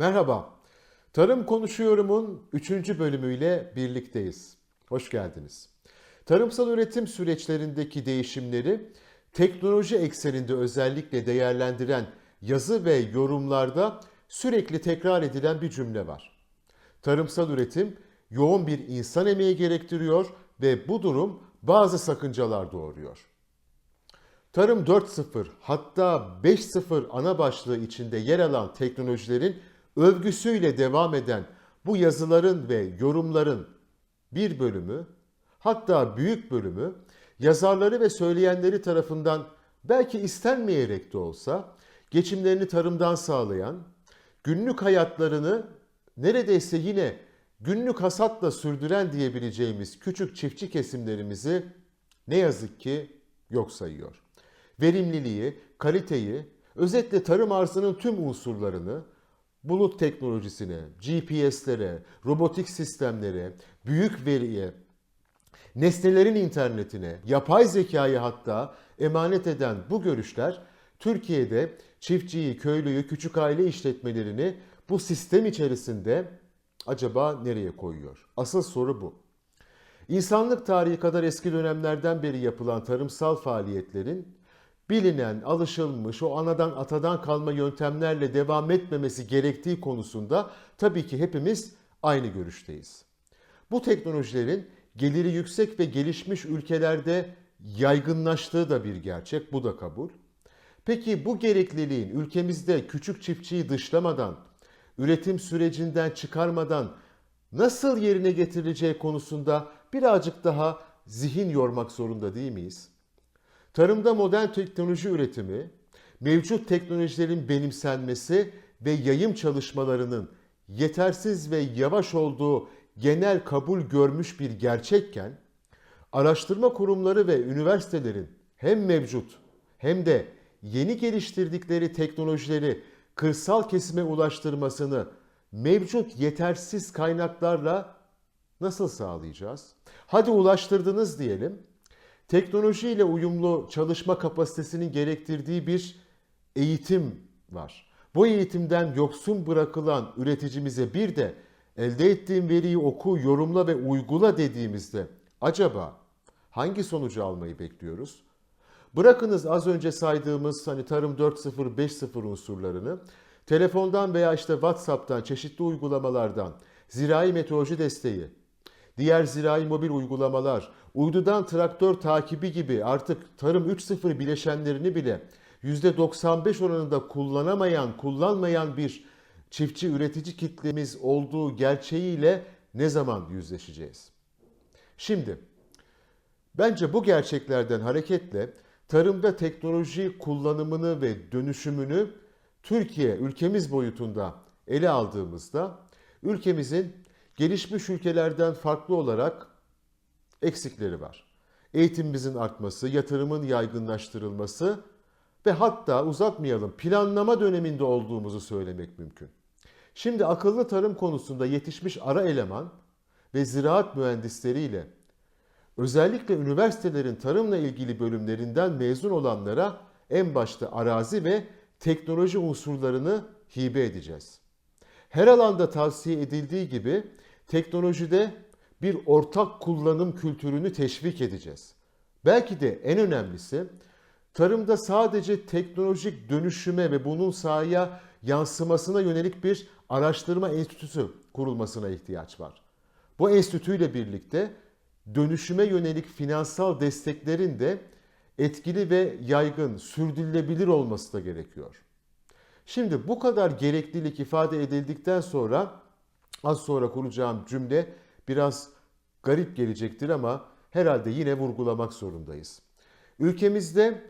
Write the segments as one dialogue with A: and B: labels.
A: Merhaba. Tarım Konuşuyorum'un 3. bölümüyle birlikteyiz. Hoş geldiniz. Tarımsal üretim süreçlerindeki değişimleri teknoloji ekseninde özellikle değerlendiren yazı ve yorumlarda sürekli tekrar edilen bir cümle var. Tarımsal üretim yoğun bir insan emeği gerektiriyor ve bu durum bazı sakıncalar doğuruyor. Tarım 4.0 hatta 5.0 ana başlığı içinde yer alan teknolojilerin övgüsüyle devam eden bu yazıların ve yorumların bir bölümü hatta büyük bölümü yazarları ve söyleyenleri tarafından belki istenmeyerek de olsa geçimlerini tarımdan sağlayan, günlük hayatlarını neredeyse yine günlük hasatla sürdüren diyebileceğimiz küçük çiftçi kesimlerimizi ne yazık ki yok sayıyor. Verimliliği, kaliteyi, özetle tarım arzının tüm unsurlarını bulut teknolojisine, GPS'lere, robotik sistemlere, büyük veriye, nesnelerin internetine, yapay zekayı hatta emanet eden bu görüşler Türkiye'de çiftçiyi, köylüyü, küçük aile işletmelerini bu sistem içerisinde acaba nereye koyuyor? Asıl soru bu. İnsanlık tarihi kadar eski dönemlerden beri yapılan tarımsal faaliyetlerin bilinen, alışılmış, o anadan atadan kalma yöntemlerle devam etmemesi gerektiği konusunda tabii ki hepimiz aynı görüşteyiz. Bu teknolojilerin geliri yüksek ve gelişmiş ülkelerde yaygınlaştığı da bir gerçek, bu da kabul. Peki bu gerekliliğin ülkemizde küçük çiftçiyi dışlamadan, üretim sürecinden çıkarmadan nasıl yerine getirileceği konusunda birazcık daha zihin yormak zorunda değil miyiz? Tarımda modern teknoloji üretimi, mevcut teknolojilerin benimsenmesi ve yayım çalışmalarının yetersiz ve yavaş olduğu genel kabul görmüş bir gerçekken, araştırma kurumları ve üniversitelerin hem mevcut hem de yeni geliştirdikleri teknolojileri kırsal kesime ulaştırmasını mevcut yetersiz kaynaklarla nasıl sağlayacağız? Hadi ulaştırdınız diyelim teknolojiyle uyumlu çalışma kapasitesinin gerektirdiği bir eğitim var. Bu eğitimden yoksun bırakılan üreticimize bir de elde ettiğim veriyi oku, yorumla ve uygula dediğimizde acaba hangi sonucu almayı bekliyoruz? Bırakınız az önce saydığımız hani tarım 4.0 5.0 unsurlarını telefondan veya işte WhatsApp'tan çeşitli uygulamalardan zirai meteoroloji desteği, diğer zirai mobil uygulamalar, uydudan traktör takibi gibi artık tarım 3.0 bileşenlerini bile %95 oranında kullanamayan, kullanmayan bir çiftçi üretici kitlemiz olduğu gerçeğiyle ne zaman yüzleşeceğiz? Şimdi bence bu gerçeklerden hareketle tarımda teknoloji kullanımını ve dönüşümünü Türkiye ülkemiz boyutunda ele aldığımızda ülkemizin gelişmiş ülkelerden farklı olarak eksikleri var. Eğitimimizin artması, yatırımın yaygınlaştırılması ve hatta uzatmayalım planlama döneminde olduğumuzu söylemek mümkün. Şimdi akıllı tarım konusunda yetişmiş ara eleman ve ziraat mühendisleriyle özellikle üniversitelerin tarımla ilgili bölümlerinden mezun olanlara en başta arazi ve teknoloji unsurlarını hibe edeceğiz. Her alanda tavsiye edildiği gibi teknolojide bir ortak kullanım kültürünü teşvik edeceğiz. Belki de en önemlisi tarımda sadece teknolojik dönüşüme ve bunun sahaya yansımasına yönelik bir araştırma enstitüsü kurulmasına ihtiyaç var. Bu enstitüyle birlikte dönüşüme yönelik finansal desteklerin de etkili ve yaygın, sürdürülebilir olması da gerekiyor. Şimdi bu kadar gereklilik ifade edildikten sonra az sonra kuracağım cümle biraz garip gelecektir ama herhalde yine vurgulamak zorundayız. Ülkemizde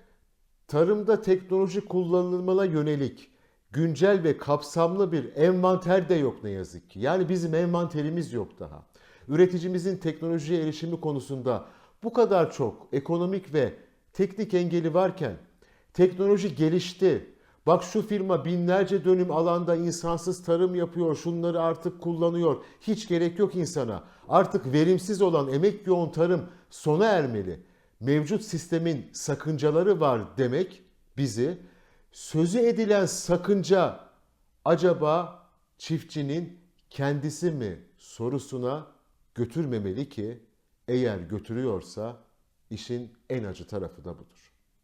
A: tarımda teknoloji kullanılmana yönelik güncel ve kapsamlı bir envanter de yok ne yazık ki. Yani bizim envanterimiz yok daha. Üreticimizin teknolojiye erişimi konusunda bu kadar çok ekonomik ve teknik engeli varken teknoloji gelişti, Bak şu firma binlerce dönüm alanda insansız tarım yapıyor, şunları artık kullanıyor. Hiç gerek yok insana. Artık verimsiz olan emek yoğun tarım sona ermeli. Mevcut sistemin sakıncaları var demek bizi sözü edilen sakınca acaba çiftçinin kendisi mi sorusuna götürmemeli ki eğer götürüyorsa işin en acı tarafı da budur.